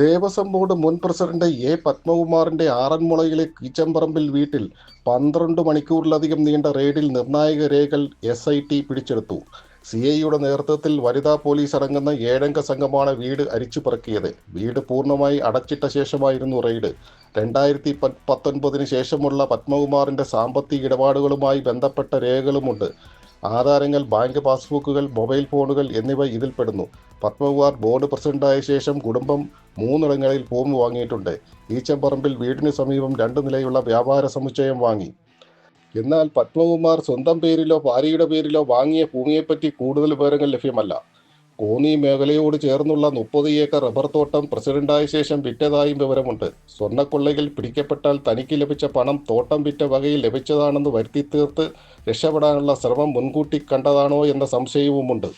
Devaswom board മുൻ president A പത്മകുമാറിന്റെ ആറന്മുളയിലെ കീച്ചമ്പറമ്പിൽ വീട്ടിൽ പന്ത്രണ്ട് മണിക്കൂറിലധികം നീണ്ട റെയ്ഡിൽ നിർണായക രേഖകൾ എസ് ഐ ടി പിടിച്ചെടുത്തു. സി ഐയുടെ നേതൃത്വത്തിൽ വനിതാ പോലീസ് അടങ്ങുന്ന ഏഴംഗ സംഘമാണ് വീട് അരിച്ചു പറക്കിയത് വീട് പൂർണമായി അടച്ചിട്ട ശേഷമായിരുന്നു റെയ്ഡ്. രണ്ടായിരത്തി പത്തൊൻപതിന് ശേഷമുള്ള പത്മകുമാറിന്റെ സാമ്പത്തിക ഇടപാടുകളുമായി ബന്ധപ്പെട്ട രേഖകളുമുണ്ട്. ആധാരങ്ങൾ ബാങ്ക് പാസ്ബുക്കുകൾ മൊബൈൽ ഫോണുകൾ എന്നിവ ഇതിൽപ്പെടുന്നു പത്മകുമാർ ബോർഡ് പ്രസിഡന്റായ ശേഷം കുടുംബം മൂന്നിടങ്ങളിൽ ഭൂമി വാങ്ങിയിട്ടുണ്ട്. ഈച്ചമ്പറമ്പിൽ വീടിന് സമീപം രണ്ട് നിലയുള്ള വ്യാപാര സമുച്ചയം വാങ്ങി. എന്നാൽ പത്മകുമാർ സ്വന്തം പേരിലോ ഭാര്യയുടെ പേരിലോ വാങ്ങിയ ഭൂമിയെപ്പറ്റി കൂടുതൽ വിവരങ്ങൾ ലഭ്യമല്ല. കോന്നി മേഖലയോട് ചേർന്നുള്ള മുപ്പത് ഏക്കർ റബ്ബർ തോട്ടം പ്രസിഡന്റായ ശേഷം വിറ്റതായും വിവരമുണ്ട്. സ്വർണക്കൊള്ളയിൽ പിടിക്കപ്പെട്ടാൽ തനിക്ക് ലഭിച്ച പണം തോട്ടം വിറ്റ വകയിൽ ലഭിച്ചതാണെന്ന് വരുത്തി തീർത്ത് രക്ഷപ്പെടാനുള്ള ശ്രമം മുൻകൂട്ടി കണ്ടതാണോ എന്ന സംശയവുമുണ്ട്.